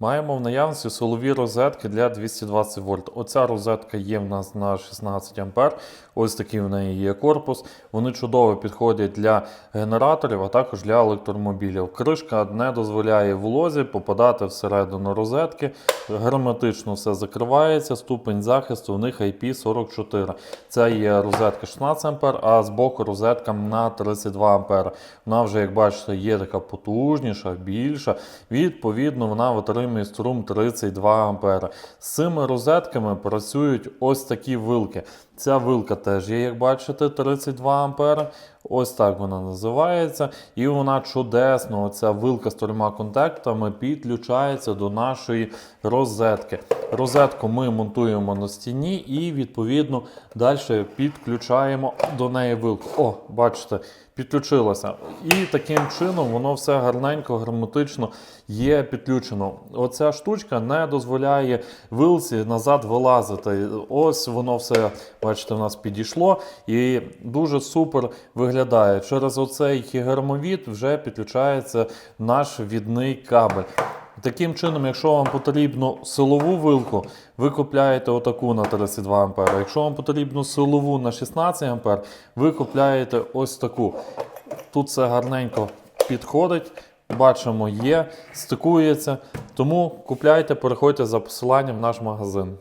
Маємо в наявності силові розетки для 220 вольт. Оця розетка є в нас на 16 ампер. Ось такий в неї є корпус. Вони чудово підходять для генераторів, а також для електромобілів. Кришка не дозволяє волозі попадати всередину розетки. Герметично все закривається. Ступень захисту у них IP44. Це є розетка 16 ампер, а з боку розетка на 32 ампер. Вона вже, як бачите, є така потужніша, більша. Відповідно, вона отримує струм 32 ампера. З цими розетками працюють ось такі вилки. Ця вилка теж є, як бачите, 32 ампера. Ось так вона називається. І вона чудесно, оця вилка з трьома контактами підключається до нашої розетки. Розетку ми монтуємо на стіні і, відповідно, далі підключаємо до неї вилку. О, бачите, підключилося. І таким чином воно все гарненько, герметично є підключено. Оця штучка не дозволяє вилці назад вилазити. Ось воно все, бачите, у нас підійшло і дуже супер виглядає. Через оцей гермовід вже підключається наш відний кабель. Таким чином, якщо вам потрібно силову вилку, ви купляєте отаку на 32 А. Якщо вам потрібно силову на 16 А, ви купляєте ось таку. Тут все гарненько підходить. Бачимо, є, стикується. Тому купляйте, переходьте за посиланням в наш магазин.